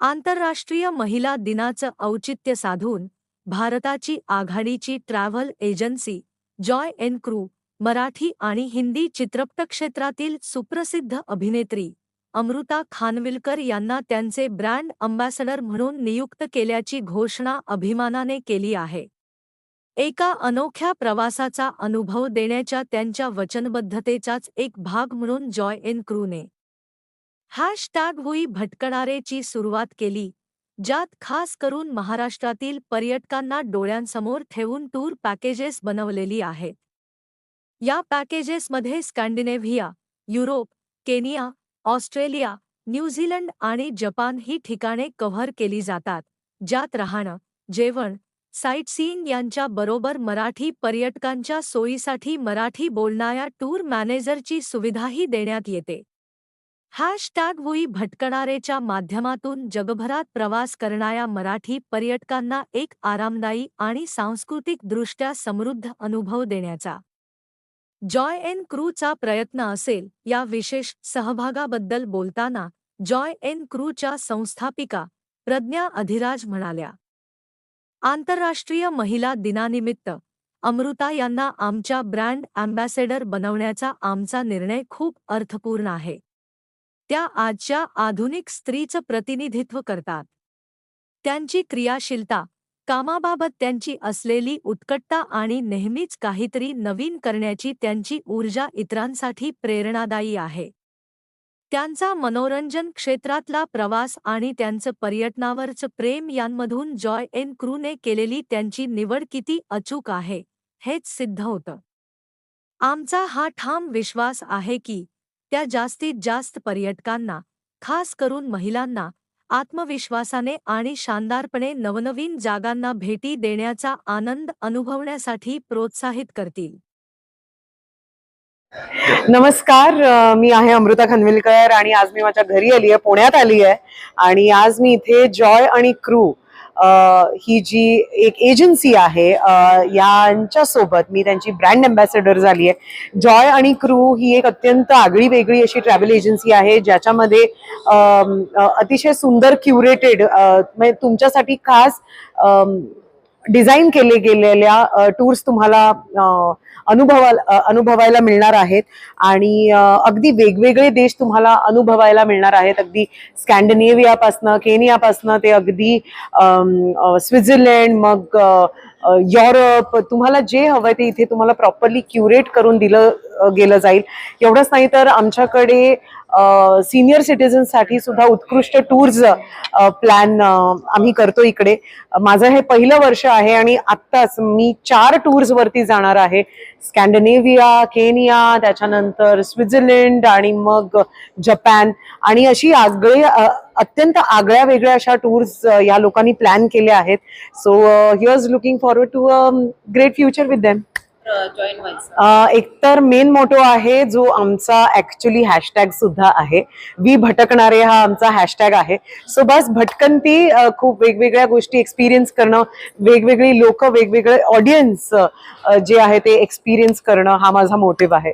आंतरराष्ट्रीय महिला दिनाचं औचित्य साधून भारताची आघाडीची travel agency Joy n crew Marathi आणि हिंदी चित्रपटक्षेत्रातील सुप्रसिद्ध अभिनेत्री अमृता खानविलकर यांना त्यांचे ब्रँड अंबॅसडर म्हणून नियुक्त केल्याची घोषणा अभिमानाने केली आहे. एका अनोख्या प्रवासाचा अनुभव देण्याच्या त्यांच्या वचनबद्धतेचाच एक भाग म्हणून जॉय एन क्रूने हॅशटॅग हुई भटकणारेची सुरुवात केली ज्यात खास करून महाराष्ट्रातील पर्यटकांना डोळ्यांसमोर ठेवून टूर पॅकेजेस बनवलेली आहेत. या पॅकेजेसमध्ये Scandinavia Europe Kenya Australia New Zealand आणि जपान ही ठिकाणे कव्हर केली जातात ज्यात राहणं जेवण साईटसीईंग यांच्या बरोबर मराठी पर्यटकांच्या सोयीसाठी मराठी बोलणाऱ्या टूर मॅनेजरची सुविधाही देण्यात येते. हॅशटॅग वुई भटकणारेच्या माध्यमातून जगभरात प्रवास करणाऱ्या मराठी पर्यटकांना एक आरामदायी आणि सांस्कृतिकदृष्ट्या समृद्ध अनुभव देण्याचा. जॉय एन क्रूचा प्रयत्न असेल या विशेष सहभागाबद्दल बोलताना जॉय एन क्रूच्या संस्थापिका प्रज्ञा अधिराज म्हणाल्या. आंतरराष्ट्रीय महिला दिनानिमित्त अमृता यांना आमच्या ब्रँड अँबॅसेडर बनवण्याचा आमचा निर्णय खूप अर्थपूर्ण आहे. त्या आजच्या आधुनिक स्त्रीचं प्रतिनिधित्व करतात. त्यांची क्रियाशीलता कामाबाबत त्यांची असलेली उत्कटता आणि नेहमीच काहीतरी नवीन करण्याची त्यांची ऊर्जा इतरांसाठी प्रेरणादायी आहे. त्यांचा मनोरंजन क्षेत्रातला प्रवास आणि त्यांचं पर्यटनावरचं प्रेम यांमधून जॉय एन क्रूने केलेली त्यांची निवड किती अचूक आहे हेच सिद्ध होतं. आमचा हा ठाम विश्वास आहे की त्या जास्तीत जास्त पर्यटकांना खास करून महिलांना आत्मविश्वासाने आणि शानदारपणे नवनवीन जागांना भेटी देण्याचा आनंद अनुभवण्यासाठी प्रोत्साहित करतील. नमस्कार मी आहे अमृता खनविलकर आणि आज मी माझ्या घरी आली आहे पुण्यात आली आहे आणि आज मी इथे जॉय आणि क्रू ही जी एक एजन्सी आहे यांच्यासोबत यांच्या सोबत मी त्यांची ब्रँड अम्बॅसेडर झाली आहे. जॉय आणि क्रू ही एक अत्यंत आगळी वेगळी अशी ट्रॅव्हल एजन्सी आहे ज्याच्यामध्ये अतिशय सुंदर क्युरेटेड म्हणजे तुमच्यासाठी खास डिझाईन केले गेलेल्या टूर्स तुम्हाला अनुभवा अनुभवायला मिळणार आहेत. आणि अगदी वेगवेगळे देश तुम्हाला अनुभवायला मिळणार आहेत. अगदी स्कॅन्डिनेव्हियापासनं केनियापासनं ते अगदी स्वित्झर्लंड मग युरोप तुम्हाला जे हवं ते इथे तुम्हाला प्रॉपरली क्युरेट करून दिलं गेलं जाईल. एवढंच नाही तर आमच्याकडे सिनियर सिटीजनसाठी सुद्धा उत्कृष्ट टूर्स प्लॅन आम्ही करतो इकडे. माझं हे पहिलं वर्ष आहे आणि आत्ताच मी चार टूर्स वरती जाणार आहे. स्कॅन्डिनेव्हिया केनिया त्याच्यानंतर स्वित्झर्लंड आणि मग जपान आणि अशी आगळी अत्यंत आगळ्या वेगळ्या अशा टूर्स या लोकांनी प्लॅन केल्या आहेत. So here's looking forward to a great future with them join व्हायचं? एकतर मेन मोटो आहे जो आमचा ऍक्च्युली हॅशटॅग सुद्धा आहे. वी भटकणारे हा आमचा हॅशटॅग आहे. सो बस भटकंती खूप वेगवेगळ्या गोष्टी एक्सपिरियन्स करणं वेगवेगळी लोक वेगवेगळे ऑडियन्स जे आहे ते एक्सपिरियन्स करणं हा माझा मोटिव्ह आहे.